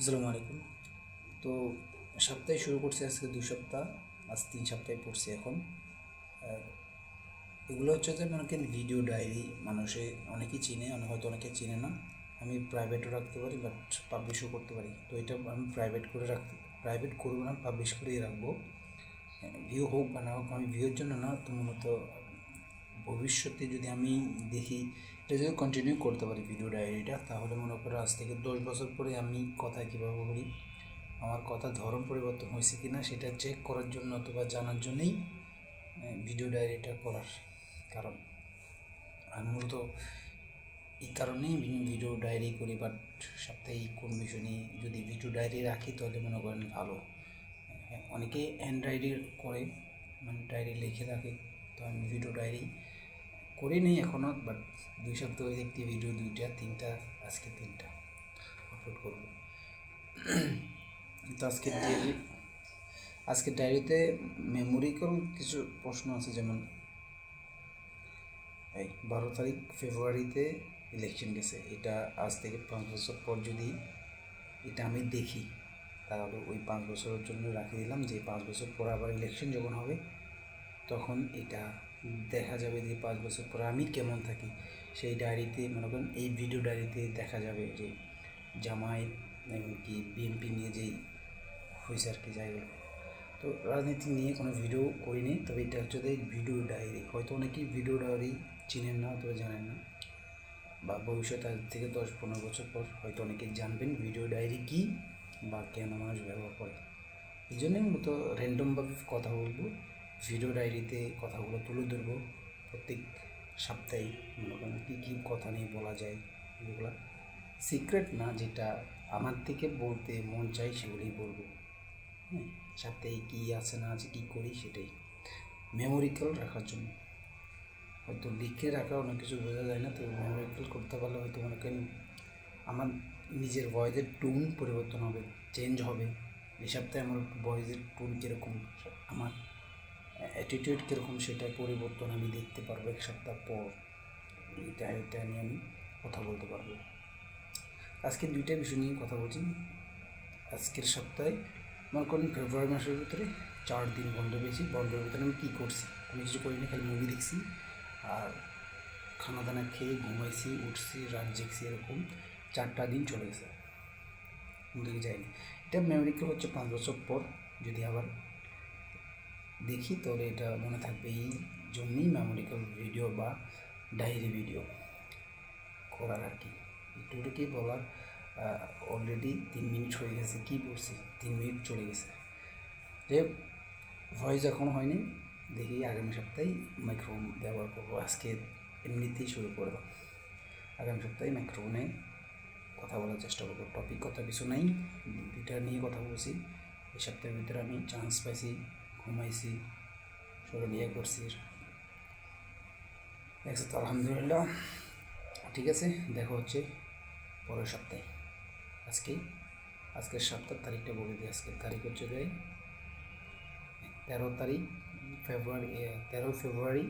আসসালামু আলাইকুম। তো সপ্তাহে শুরু করছি আজকে দুই সপ্তাহ, আজ তিন সপ্তাহে পড়ছে এখন। এগুলো হচ্ছে যে মনে করেন ভিডিও ডায়েরি মানুষে অনেকেই চিনে অনেক হয়তো অনেকে চিনে না। আমি প্রাইভেটও রাখতে পারি বাট পাবলিশও করতে পারি। তো এটা আমি প্রাইভেট করে রাখতে প্রাইভেট করব না পাবলিশ করেই রাখব। ভিউ হোক বা না হোক, আমি ভিউর জন্য না, তো মূলত ভবিষ্যতে যদি আমি দেখি এটা যদি কন্টিনিউ করতে পারি ভিডিও ডায়েরিটা তাহলে মনে করো আজ থেকে দশ বছর পরে আমি কথা কীভাবে বলি? আমার কথা ধরন পরিবর্তন হয়েছে কি না সেটা চেক করার জন্য অথবা জানার জন্যই ভিডিও ডায়েরিটা করার কারণ। আর মূলত এই কারণেই ভিডিও ডায়েরি করি বাট সাপ্তাহিক কোন বিষয় নিয়ে যদি ভিডিও ডায়েরি রাখি তাহলে মনে করেন ভালো। হ্যাঁ, অনেকে হ্যান্ড ডায়েরি করে মানে ডায়েরি লিখে রাখে তো আমি ভিডিও ডায়েরি করি নেই এখনও বাট দুই সপ্তাহ একটি ভিডিও দুইটা, তিনটা, আজকে তিনটা আপলোড করব। তো আজকের ডায়েরি আজকের ডায়েরিতে মেমোরিক্যাল কিছু প্রশ্ন আছে, যেমন, এই বারো তারিখ ফেব্রুয়ারিতে ইলেকশন গেছে, এটা আজ থেকে পাঁচ বছর পর যদি এটা আমি দেখি, তাহলে ওই পাঁচ বছরের জন্য রাখি দিলাম যে পাঁচ বছর পর আবার ইলেকশন যখন হবে, তখন এটা দেখা যাবে যে পাঁচ বছর পর আমি কেমন থাকি, সেই ডায়েরিতে মনে করেন এই ভিডিও ডায়েরিতে দেখা যাবে যে জামাই এমনকি বিএনপি নিয়ে যেই হয়েছে আর কি জায়গা তো রাজনীতি নিয়ে কোনো ভিডিও করিনি, তবে এটা হচ্ছে ভিডিও ডায়েরি হয়তো অনেকেই ভিডিও ডায়েরি চিনেন না, অথবা জানেন না। বা ভবিষ্যতে আজ থেকে দশ পনেরো বছর পর হয়তো অনেকে জানবেন ভিডিও ডায়েরি কী বা কেন মানুষ ব্যবহার করে। এই জন্যই মূলত র্যান্ডমভাবে কথা বলব। ভিডিও ডায়েরিতে কথাগুলো তুলে ধরবো। প্রত্যেক সপ্তাহে মনে করেন কী কী কথা নিয়ে বলা যায় এগুলো। সিক্রেট না যেটা আমার থেকে বলতে মন চাই সেগুলোই বলব। হ্যাঁ সপ্তাহে কী আছে না আছে কী করি সেটাই। মেমোরিক্যাল রাখার জন্য। হয়তো লিখে রাখা অনেক কিছু বোঝা যায় না, তো মেমোরিক্যাল করতে পারলে হয়তো মনে করেন আমার নিজের ভয়েসের টোন পরিবর্তন হবে চেঞ্জ হবে। এই সপ্তাহে আমার ভয়েসের টোন কীরকম? আমার অ্যাটিটিউড কীরকম সেটা পরিবর্তন আমি দেখতে পারব এক সপ্তাহ পর। এটা এটা নিয়ে আমি কথা বলতে পারব। আজকে দুইটা বিষয় নিয়ে কথা বলছি। আজকের সপ্তাহে মনে করেন ফেব্রুয়ারি মাসের ভিতরে চার দিন বন্ধ পেয়েছি। বন্ধের ভিতরে আমি কী করছি? আমি কিছু করিনি, খালি মুভি দেখছি। আর খানা দানা খেয়ে ঘুমাইছি, উঠছি, রাত জেগছি এরকম। চারটা দিন চলে গেছে। দিকে যায়নি এটা মেমোরিক্যাল হচ্ছে পাঁচ বছর পর। যদি আবার দেখি, তাহলে এটা মনে থাকবে এই জন্যই মেমোরিক্যাল ভিডিও বা ডায়েরি ভিডিও করার আর কি। একটুটাকেই বলার অলরেডি তিন মিনিট হয়ে গেছে, কী বলছি? তিন মিনিট চলে গেছে। যে ভয়েস এখনও হয়নি, দেখি আগামী সপ্তাহে মাইক্রোফোন ব্যবহার করব। আজকে এমনিতেই শুরু করব আগামী সপ্তাহে মাইক্রোফোনে কথা বলার চেষ্টা করব। টপিক কথা কিছু নাই, দুইটা নিয়ে কথা বলছি। এই সপ্তাহের ভিতরে আমি চান্স পাইছি ঘুমাইছি, শরীর ইয়ে করছি। দেখছি তো, আলহামদুলিল্লাহ। ঠিক আছে, দেখা হচ্ছে পরের সপ্তাহে। আজকে আজকের সপ্তাহ তারিখটা বলে দিই, আজকের তারিখ হচ্ছে যে তেরো তারিখ ফেব্রুয়ারি তেরো ফেব্রুয়ারি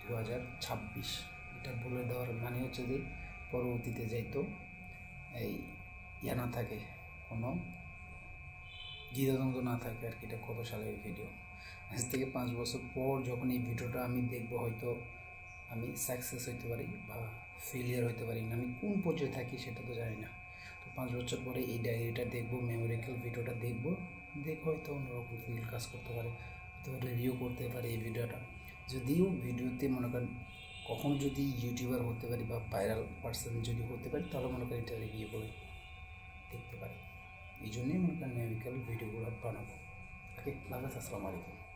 দু হাজার ছাব্বিশ। এটা বলে দেওয়ার মানে হচ্ছে যে পরবর্তীতে যাইতো, এই ইয়া না থাকে, কোনো দ্বিধাদ্বন্দ্ব না থাকে আর কি, এটা কত সালের ভিডিও আজ থেকে পাঁচ বছর পর যখন এই ভিডিওটা আমি দেখব, হয়তো আমি সাকসেস হইতে পারি বা ফেলিয়ার হইতে পারি না। আমি কোন পর্যায়ে থাকি সেটা তো জানি না। তো পাঁচ বছর পরে এই ডায়েরিটা দেখব মেমোরিক্যাল ভিডিওটা দেখব। দেখে হয়তো অন্যরকম ফিল কাজ করতে পারে, হয়তো রিভিউ করতে পারে এই ভিডিওটা যদিও ভিডিওতে মনে করেন কখনো যদি ইউটিউবার হতে পারি বা ভাইরাল পার্সন যদি হতে পারি, তাহলে মনে করেন এটা রিভিউ করে দেখতে পারি। এই জন্যই মনে করেন মেমোরিক্যাল ভিডিওগুলো বানাবো। ওকে আসসালামু আলাইকুম।